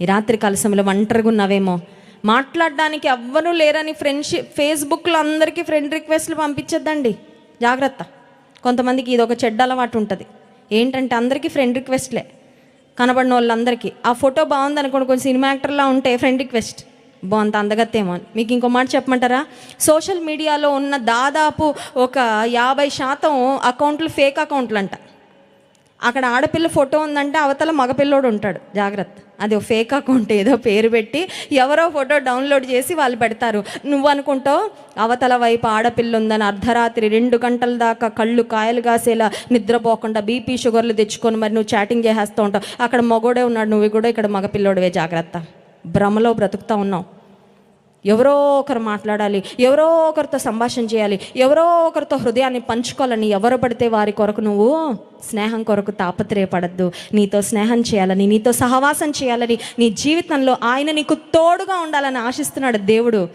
ఈ రాత్రి కాల సమయంలో ఒంటరిగా ఉన్నావేమో. మాట్లాడడానికి ఎవ్వరూ లేరని ఫ్రెండ్షిప్ ఫేస్బుక్లో అందరికీ ఫ్రెండ్ రిక్వెస్ట్లు పంపించద్దండి. జాగ్రత్త. కొంతమందికి ఇది ఒక చెడ్డ అలవాటు ఉంటుంది. ఏంటంటే అందరికీ ఫ్రెండ్ రిక్వెస్ట్లే కనబడిన వాళ్ళందరికీ. ఆ ఫోటో బాగుంది అనుకోండి కొంచెం సినిమా యాక్టర్లా ఉంటే ఫ్రెండ్ రిక్వెస్ట్ బాగుంది అందగత్తేమో అని. మీకు ఇంకో మాట చెప్పమంటారా? సోషల్ మీడియాలో ఉన్న దాదాపు ఒక యాభై శాతం అకౌంట్లు ఫేక్ అకౌంట్లు అంట అక్కడ ఆడపిల్ల ఫోటో ఉందంటే అవతల మగపిల్లోడు ఉంటాడు. జాగ్రత్త. అది ఒక ఫేక్ అకౌంట్ ఏదో పేరు పెట్టి ఎవరో ఫోటో డౌన్లోడ్ చేసి వాళ్ళు పెడతారు. నువ్వు అనుకుంటావు అవతల వైపు ఆడపిల్ల ఉందని అర్ధరాత్రి రెండు గంటల దాకా కళ్ళు కాయలు కాసేలా నిద్రపోకుండా బీపీ షుగర్లు తెచ్చుకొని మరి నువ్వు చాటింగ్ చేసేస్తూ ఉంటావు. అక్కడ మగోడే ఉన్నాడు నువ్వు కూడా ఇక్కడ మగపిల్లోడివే జాగ్రత్త. భ్రమలో బ్రతుకుతా ఉన్నావు. ఎవరో ఒకరు మాట్లాడాలి ఎవరో ఒకరితో సంభాషణ చేయాలి ఎవరో ఒకరితో హృదయాన్ని పంచుకోవాలని ఎవరు పడితే వారి కొరకు నువ్వు స్నేహం కొరకు తాపత్రయపడద్దు. నీతో స్నేహం చేయాలని నీతో సహవాసం చేయాలని నీ జీవితంలో ఆయన నీకు తోడుగా ఉండాలని ఆశిస్తున్నాడు దేవుడు.